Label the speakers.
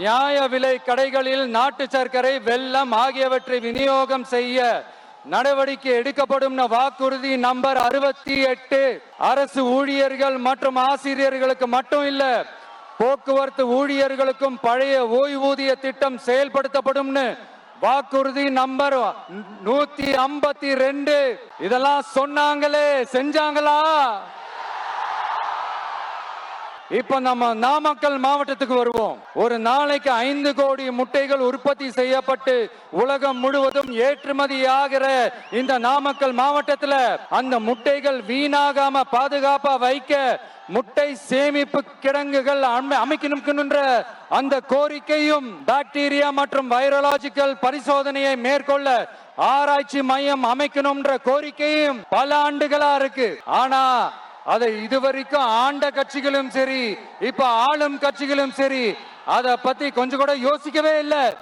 Speaker 1: நியாய விலை கடைகளில் நாட்டு சர்க்கரை வெள்ளம் ஆகியவற்றை விநியோகம் செய்ய நடவடிக்கை எடுக்கப்படும் வாக்குறுதி நம்பர் அறுபத்தி எட்டு. அரசு ஊழியர்கள் மற்றும் ஆசிரியர்களுக்கு மட்டும் இல்ல போக்குவரத்து ஊழியர்களுக்கும் பழைய ஓய்வூதிய திட்டம் செயல்படுத்தப்படும்னு வாக்குறுதி நம்பர் நூத்தி ஐம்பத்தி ரெண்டு. இதெல்லாம் சொன்னாங்களே செஞ்சாங்களா? இப்ப நம்ம நாமக்கல் மாவட்டத்துக்கு வருவோம். ஒரு நாளைக்கு ஐந்து கோடி முட்டைகள் உற்பத்தி செய்யப்பட்டு உலகம் முழுவதும் ஏற்றுமதி ஆகிற இந்த நாமக்கல் மாவட்டத்துல அந்த முட்டைகள் வீணாகாம பாதுகாப்பா வைக்க முட்டை சேமிப்பு கிடங்குகள் அமை- அந்த கோரிக்கையும் பாக்டீரியா மற்றும் வைரலாஜிக்கல் பரிசோதனையை மேற்கொள்ள ஆராய்ச்சி மையம் அமைக்கணும்ன்ற கோரிக்கையும் பல ஆண்டுகளா இருக்கு. ஆனா அதை இதுவரைக்கும் ஆண்ட கட்சிகளும் சரி இப்ப ஆளும் கட்சிகளும் சரி அதை பத்தி கொஞ்சம் கூட யோசிக்கவே இல்லை.